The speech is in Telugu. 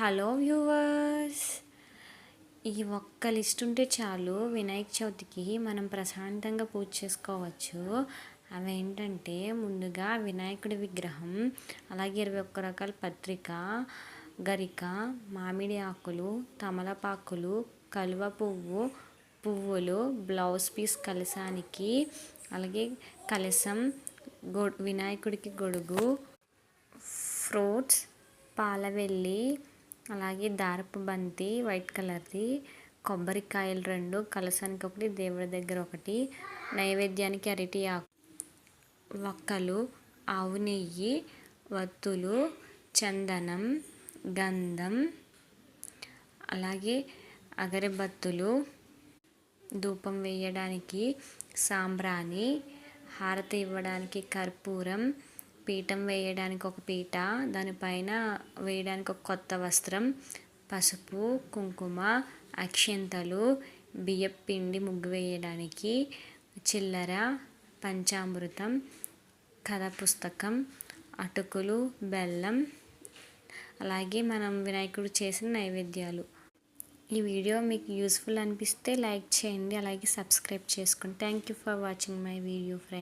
హలో వ్యూవర్స్ ఈ ఒక్క లిస్ట్ ఉంటే చాలు. వినాయక చవితికి మనం ప్రశాంతంగా పూజ చేసుకోవచ్చు. అవి ఏంటంటే ముందుగా వినాయకుడి విగ్రహం అలాగే ఇరవై ఒక్క రకాల పత్రిక గరిక మామిడి ఆకులు తమలపాకులు కలువ పువ్వు పువ్వులు బ్లౌజ్ పీస్ కలసానికి అలాగే కలసం గొ వినాయకుడికి గొడుగు ఫ్రూట్స్ పాలవెల్లి అలాగే దారపు బంతి వైట్ కలర్ది కొబ్బరికాయలు రెండు కలసానికి ఒకటి దేవుడి దగ్గర ఒకటి నైవేద్యానికి అరటి ఆకు వక్కలు ఆవు నెయ్యి వత్తులు చందనం గంధం అలాగే అగరబత్తులు ధూపం వేయడానికి సాంబ్రాణి హారతి ఇవ్వడానికి కర్పూరం పీఠం వేయడానికి ఒక పీట దానిపైన వేయడానికి ఒక కొత్త వస్త్రం పసుపు కుంకుమ అక్షింతలు బియ్యం పిండి ముగ్గు వేయడానికి చిల్లర పంచామృతం కథ పుస్తకం అటుకులు బెల్లం అలాగే మనం వినాయకుడు చేసిన నైవేద్యాలు. ఈ వీడియో మీకు యూస్ఫుల్ అనిపిస్తే లైక్ చేయండి అలాగే సబ్స్క్రైబ్ చేసుకోండి thank you for watching my video friend